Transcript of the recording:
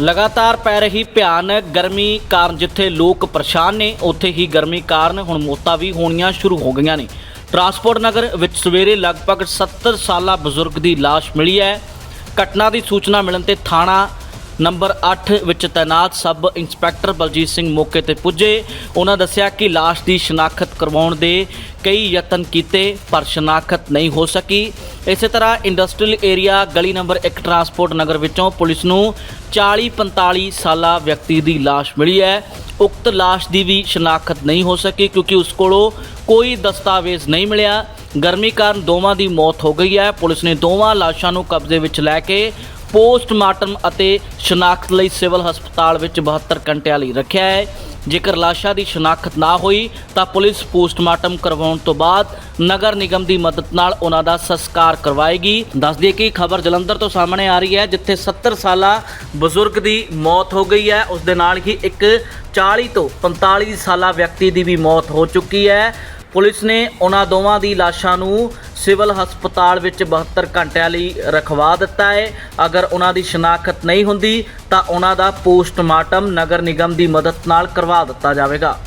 ਲਗਾਤਾਰ ਪੈ ਰਹੀ ਭਿਆਨਕ ਗਰਮੀ ਕਾਰਨ ਜਿੱਥੇ ਲੋਕ ਪਰੇਸ਼ਾਨ ਨੇ, ਉੱਥੇ ਹੀ ਗਰਮੀ ਕਾਰਨ ਹੁਣ ਮੌਤਾਂ ਵੀ ਹੋਣੀਆਂ ਸ਼ੁਰੂ ਹੋ ਗਈਆਂ ਨੇ। ਟਰਾਂਸਪੋਰਟ ਨਗਰ ਵਿੱਚ ਸਵੇਰੇ ਲਗਭਗ 70 ਸਾਲਾ ਬਜ਼ੁਰਗ ਦੀ ਲਾਸ਼ ਮਿਲੀ ਹੈ। ਘਟਨਾ ਦੀ ਸੂਚਨਾ ਮਿਲਣ ਤੇ ਥਾਣਾ ਨੰਬਰ 8 ਵਿੱਚ ਤਾਇਨਾਤ ਸਬ ਇੰਸਪੈਕਟਰ ਬਲਜੀਤ ਸਿੰਘ ਮੌਕੇ ਤੇ ਪੁੱਜੇ। ਉਹਨਾਂ ਦੱਸਿਆ ਕਿ ਲਾਸ਼ ਦੀ ਸ਼ਨਾਖਤ ਕਰਵਾਉਣ ਦੇ ਕਈ ਯਤਨ ਕੀਤੇ, ਪਰ ਸ਼ਨਾਖਤ ਨਹੀਂ ਹੋ ਸਕੀ। ਇਸੇ ਤਰ੍ਹਾਂ ਇੰਡਸਟਰੀਅਲ ਏਰੀਆ ਗਲੀ ਨੰਬਰ 1 ਟਰਾਂਸਪੋਰਟ ਨਗਰ ਵਿੱਚੋਂ ਪੁਲਿਸ ਨੂੰ 40-45 ਸਾਲਾ ਵਿਅਕਤੀ ਦੀ ਲਾਸ਼ ਮਿਲੀ ਹੈ। ਉਕਤ ਲਾਸ਼ ਦੀ ਵੀ ਸ਼ਨਾਖਤ ਨਹੀਂ ਹੋ ਸਕੀ ਕਿਉਂਕਿ ਉਸ ਕੋਲੋਂ ਕੋਈ ਦਸਤਾਵੇਜ਼ ਨਹੀਂ ਮਿਲਿਆ। ਗਰਮੀ ਕਾਰਨ ਦੋਵਾਂ ਦੀ ਮੌਤ ਹੋ ਗਈ ਹੈ। ਪੁਲਿਸ ਨੇ ਦੋਵਾਂ ਲਾਸ਼ਾਂ ਨੂੰ ਕਬਜ਼ੇ ਵਿੱਚ ਲੈ ਕੇ ਪੋਸਟਮਾਰਟਮ ਅਤੇ ਸ਼ਨਾਖਤ ਲਈ ਸਿਵਲ ਹਸਪਤਾਲ ਵਿੱਚ 72 ਘੰਟਿਆਂ ਲਈ ਰੱਖਿਆ ਹੈ। ਜੇਕਰ ਲਾਸ਼ਾਂ ਦੀ ਸ਼ਨਾਖਤ ਨਾ ਹੋਈ ਤਾਂ ਪੁਲਿਸ ਪੋਸਟਮਾਰਟਮ ਕਰਵਾਉਣ ਤੋਂ ਬਾਅਦ ਨਗਰ ਨਿਗਮ ਦੀ ਮਦਦ ਨਾਲ ਉਹਨਾਂ ਦਾ ਸੰਸਕਾਰ ਕਰਵਾਏਗੀ। ਦੱਸ ਦਈਏ ਕਿ ਖਬਰ ਜਲੰਧਰ ਤੋਂ ਸਾਹਮਣੇ ਆ ਰਹੀ ਹੈ, ਜਿੱਥੇ 70 ਸਾਲਾ ਬਜ਼ੁਰਗ ਦੀ ਮੌਤ ਹੋ ਗਈ ਹੈ। ਉਸ ਦੇ ਨਾਲ ਹੀ ਇੱਕ 40 ਤੋਂ 45 ਸਾਲਾ ਵਿਅਕਤੀ ਦੀ ਵੀ ਮੌਤ ਹੋ ਚੁੱਕੀ ਹੈ। ਪੁਲਿਸ ਨੇ ਉਹਨਾਂ ਦੋਵਾਂ ਦੀ ਲਾਸ਼ਾਂ ਨੂੰ ਸਿਵਲ ਹਸਪਤਾਲ ਵਿੱਚ 72 ਘੰਟਿਆਂ ਲਈ ਰਖਵਾ ਦਿੱਤਾ ਹੈ। ਅਗਰ ਉਹਨਾਂ ਦੀ ਸ਼ਨਾਖਤ ਨਹੀਂ ਹੁੰਦੀ, ਤਾਂ ਉਹਨਾਂ ਦਾ ਪੋਸਟਮਾਰਟਮ ਨਗਰ ਨਿਗਮ ਦੀ ਮਦਦ ਨਾਲ ਕਰਵਾ ਦਿੱਤਾ ਜਾਵੇਗਾ।